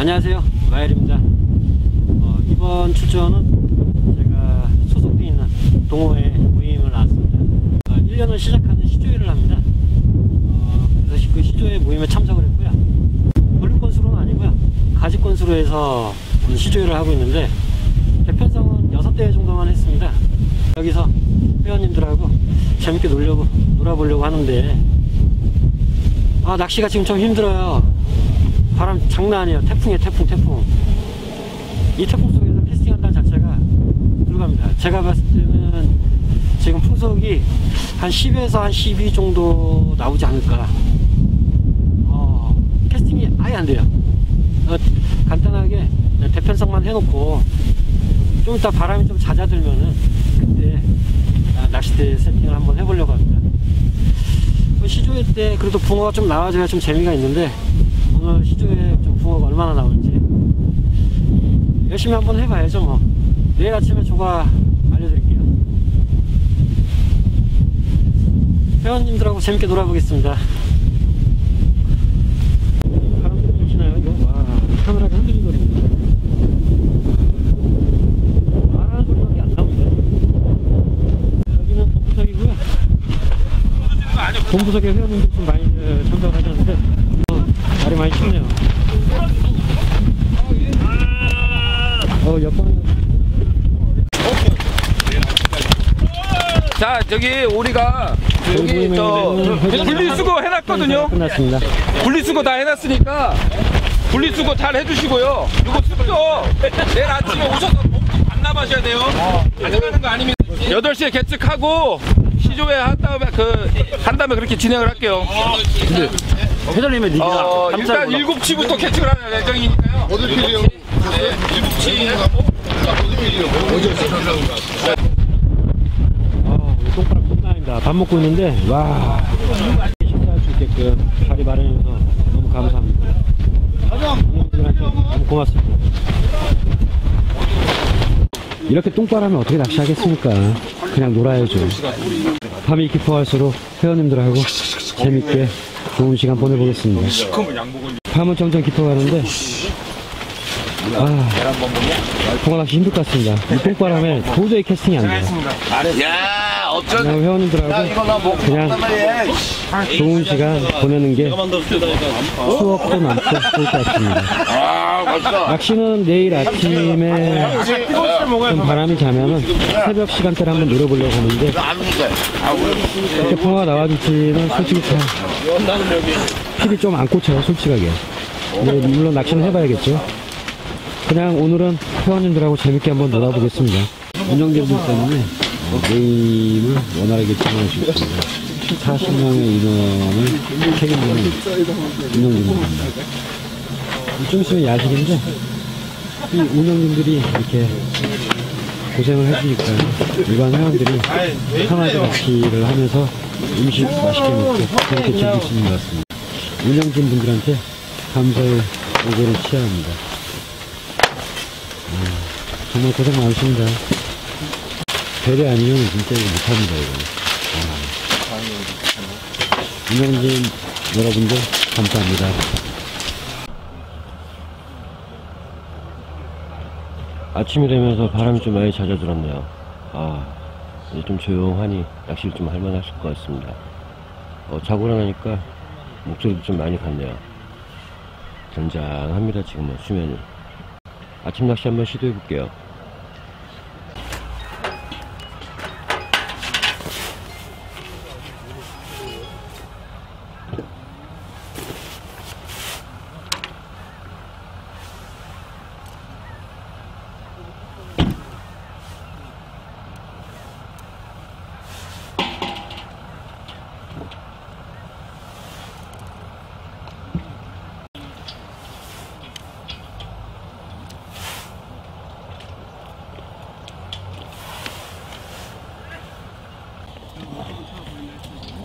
안녕하세요. 마엘입니다. 어, 이번 출전은 제가 소속돼 있는 동호회 모임을 나왔습니다. 어, 1년을 시작하는 시조회를 합니다. 어, 그래서 그 시조회 모임에 참석을 했고요. 본류 건수로는 아니고요. 가지 건수로 해서 시조회를 하고 있는데 개편성은 6대 정도만 했습니다. 여기서 회원님들하고 재밌게 놀려고 놀아보려고 하는데 아 낚시가 지금 좀 힘들어요 바람 장난 아니에요. 태풍이에요 태풍 태풍. 이 태풍 속에서 캐스팅한다는 자체가 불가합니다. 제가 봤을 때는 지금 풍속이 한 10에서 한 12 정도 나오지 않을까. 어, 캐스팅이 아예 안 돼요. 어, 간단하게 대편성만 해놓고 좀 이따 바람이 좀 잦아들면은 그때 아, 낚싯대 세팅을 한번 해보려고 합니다. 뭐 시조회 때 그래도 붕어가 좀 나와줘야 좀 재미가 있는데 오늘 시조회 좀 붕어가 얼마나 나올지. 열심히 한번 해봐야죠 뭐. 내일 아침에 조가 알려드릴게요. 회원님들하고 재밌게 놀아보겠습니다. 본부석이고요. 본부석에 회원님들 좀 많이 어, 참석을 하셨는데. 어, 날이 많이 춥네요. 어 옆방에 자 저기 우리가 여기 저 분리수거 해놨거든요. 끝났습니다. 분리수거 다 해놨으니까 분리수거 잘 해주시고요. 이거 습도 내일 아침에 오셔서 반납하셔야 돼요. 가져가는 거 아닙니다 8시에 개측하고 시조회 한 다음에 그, 한 다음에 그렇게 진행을 할게요. 회장님의 니가 어, 일단 7시부터 개측을 할 예정이니까요. 어디 필이요? 네, 7시 해갖고. 아, 오늘 똥바람 끝나입니다. 밥 먹고 있는데, 와. 식사할 수 있게끔 자리 마련해서 너무 감사합니다. 너무 고맙습니다. 이렇게 똥바람에 어떻게 낚시하겠습니까? 그냥 놀아야죠. 밤이 깊어갈수록 회원님들하고 재밌게 좋은 시간 보내보겠습니다. 밤은 점점 깊어가는데, 아, 동화낚시 힘들 것 같습니다. 이 똥바람에 도저히 캐스팅이 안 돼요. 야, 어쩐 그냥 회원님들하고 그냥 좋은 시간 보내는 게 추억도 남고 좋을 것 같습니다. 아. 낚시는 내일 아침에 좀 바람이 자면은 새벽 시간대를 한번 노려보려고 하는데? 아, 왜? 이렇게 풍화가 나와줄지는 솔직히 잘 필이 좀 안 꽂혀요 솔직하게 근데 물론 낚시는 해봐야겠죠 그냥 오늘은 회원님들하고 재밌게 한번 놀아보겠습니다 운영진들 때문에 게임을 원활하게 진행하시고 있습니다 40명의 인원을 책임지는 운영진입니다 좀 있으면 야식인데 이 운영진들이 이렇게 고생을 해주니까 일반 회원들이 편하게 낚시를 하면서 음식 맛있게 먹고 그렇게 즐길 수 있는 것 같습니다. 운영진 분들한테 감사의 오고를 취해야 합니다. 아, 정말 고생 많으십니다. 배려 아니면 진짜 못합니다, 이거. 아. 운영진 여러분들 감사합니다. 아침이 되면서 바람이 좀 많이 잦아들었네요. 아, 이제 좀 조용하니 낚시를 좀 할만하실 것 같습니다. 어, 자고 일어나니까 목소리도 좀 많이 갔네요. 잔잔합니다, 지금은 수면이. 아침 낚시 한번 시도해 볼게요.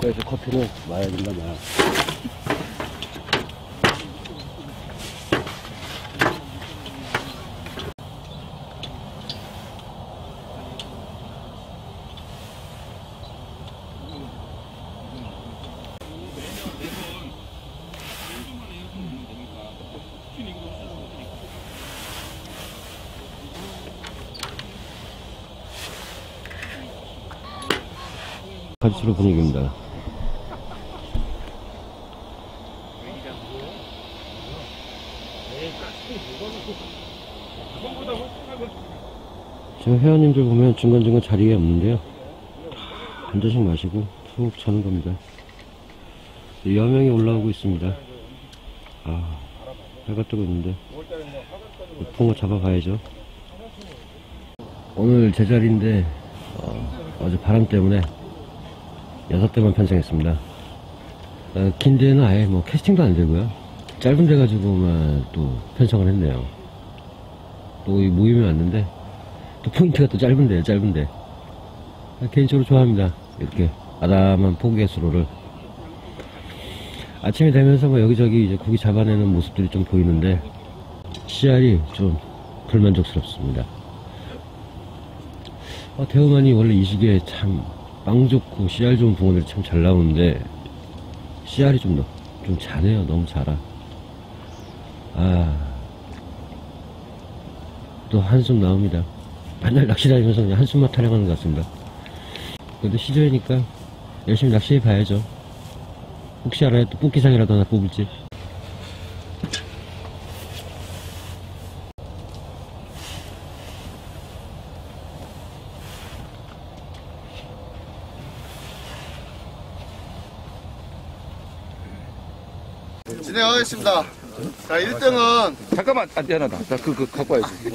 그래서 커피는 마야 된다 마야 가지수로 분위기입니다. 회원님들 보면 중간중간 자리에 없는데요. 다한 잔씩 마시고 푹 자는 겁니다. 여명이 올라오고 있습니다. 아, 해가 뜨고 있는데 붕어 잡아가야죠. 오늘 제자리인데 어, 어제 바람 때문에 여섯 대만 편성했습니다. 어, 긴 데는 아예 뭐 캐스팅도 안 되고요. 짧은 데 가지고만 또 편성을 했네요. 또이 모임에 왔는데 또 포인트가 또 짧은데요, 짧은데. 아, 개인적으로 좋아합니다. 이렇게 아담한 포기의 수로를. 아침이 되면서 뭐 여기저기 이제 고기 잡아내는 모습들이 좀 보이는데 씨알이 좀 불만족스럽습니다. 어, 대우만이 원래 이 시기에 참 빵 좋고 씨알 좋은 붕어들이 참잘 나오는데 씨알이 좀, 너- 좀 자네요. 너무 자라. 아, 또 한숨 나옵니다. 맨날 낚시 다니면서 그냥 한숨만 타령하는 것 같습니다. 그래도 시조이니까 열심히 낚시해 봐야죠. 혹시 알아요? 또 뽑기상이라도 하나 뽑을지. 진행하겠습니다. 자, 1등은 잠깐만 안 돼, 하나 나 그, 그 갖고 와야지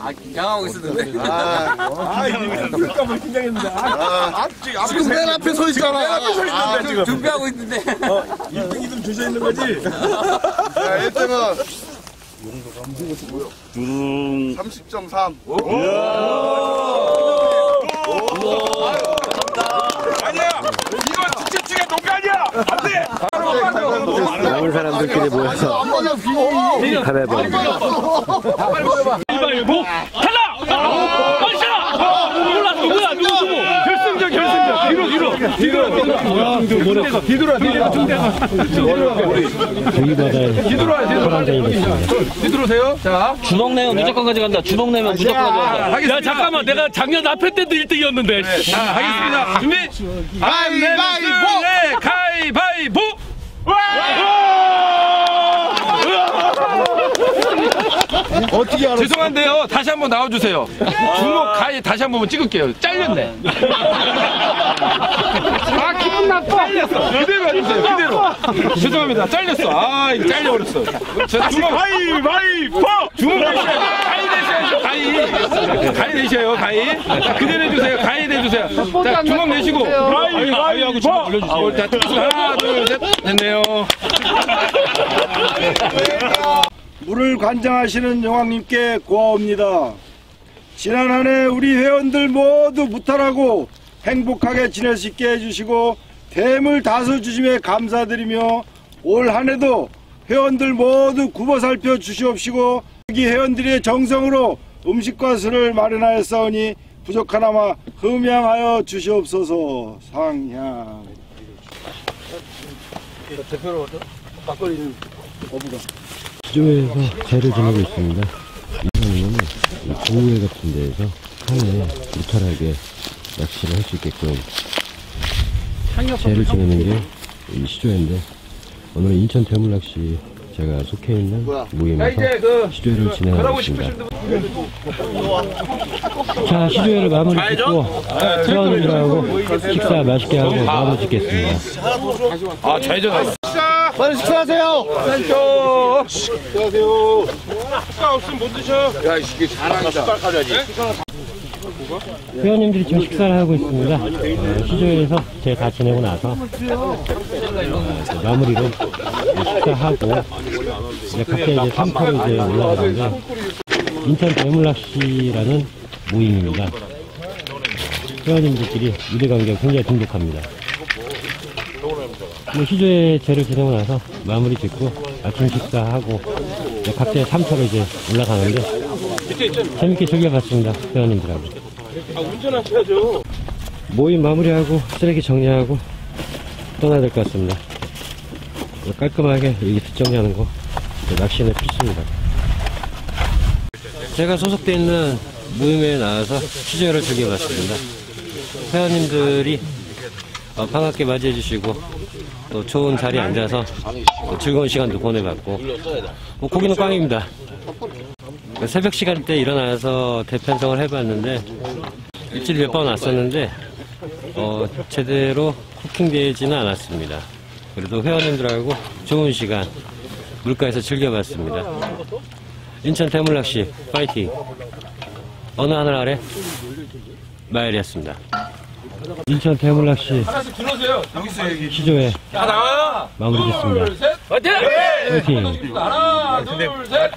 아, 아, 지금 맨 앞에 서 있잖아. 맨 앞에 서 있는데 지금 준비하고 있는데. 어, 2등 2등 주저 있는 거지. 자, 1등은 30.3. 아니야 이거 진짜 중에 농가 아니야 안돼 남은 사람들끼리 모여서 가위바위보. 가위바위보 하나 원샷 누구야 누구야 누구 누구 결승전 결승전 뒤로 뒤로 뒤로 뒤로 뒤돌아 뒤돌아 소란장이 됐습니다. 뒤들어오세요 자 주먹 내면 무조건 가져간다. 주먹 내면 무조건 가져간다. 야 잠깐만 내가 작년 앞에 때도 1등이었는데 자 하겠습니다 준비 가위바위보! 네 가위바위보 어떻게 알았어? 죄송한데요. 다시 한번 나와주세요. 주먹 가위 다시 한 번 찍을게요. 잘렸네. 아 기분 나빠. 잘렸어. 그대로 해주세요. 그대로. 죄송합니다. 잘렸어. 아 이거 잘려버렸어. 저 주먹 가위바위보. 주먹 내셔요. 가위 내셔야죠. 가위. 가위 내셔요. 가위. 자, 그대로 해주세요. 가위 내주세요. 자 주먹 내시고 가위바위보. 주먹 올려주세요. 자 하나 둘 셋. 됐네요. 물을 관장하시는 용왕님께 고하옵니다. 지난 한 해 우리 회원들 모두 무탈하고 행복하게 지낼 수 있게 해주시고 대물 다소 주심에 감사드리며 올 한 해도 회원들 모두 굽어 살펴 주시옵시고 여기 회원들의 정성으로 음식과 술을 마련하였사오니 부족하나마 흠양하여 주시옵소서. 상향 시조에서 재를 지내고 있습니다. 이사님은 고우회 같은 데에서 산에 무탈하게 낚시를 할 수 있게끔 재를 지내는 게 이 시조인데 오늘 인천 대물낚시 제가 속해 있는 모임에서 그 시조회를 진행하고 가라고 있습니다. 자, 시조회를 마무리 짓고 회원들하고 식사 맛있게 하고 마무리 짓겠습니다. 아 좌회전 빨리 식사하세요. 안녕. 안녕하세요. 식사 없으면 못 드셔. 야, 이게 자랑이다. 회원님들이 지금 식사를 하고 있습니다. 어, 시조에서 제다 지내고 나서 어, 마무리로 식사하고 이제 각자 이제 3파로 이제 올라가는데 인천 대물낚시라는 모임입니다. 회원님들끼리 유대관계가 굉장히 돈독합니다. 뭐 시조에 제를 지내고 나서 마무리 짓고 아침 식사하고 각자의 3차로 이제 올라가는데 재밌게 즐겨봤습니다. 회원님들하고. 모임 마무리하고 쓰레기 정리하고 떠나야 될 것 같습니다. 깔끔하게 여기 뒷정리하는 거 낚시는 필수입니다. 제가 소속돼 있는 모임에 나와서 취재를 즐겨봤습니다. 회원님들이 어, 반갑게 맞이해 주시고 또 좋은 자리에 앉아서 또 즐거운 시간도 보내봤고 뭐 고기는 꽝입니다. 새벽 시간대 일어나서 대편성을 해봤는데 일주일에 몇 번 왔었는데 어, 제대로 쿠킹되지는 않았습니다. 그래도 회원님들하고 좋은 시간 물가에서 즐겨봤습니다. 인천 대물낚시 파이팅! 어느 하늘 아래 마일이었습니다. 인천 대물낚시 하나씩 들어오세요. 시조회 마무리됐습니다. 둘, 셋. 파이팅! 하나, 둘, 셋.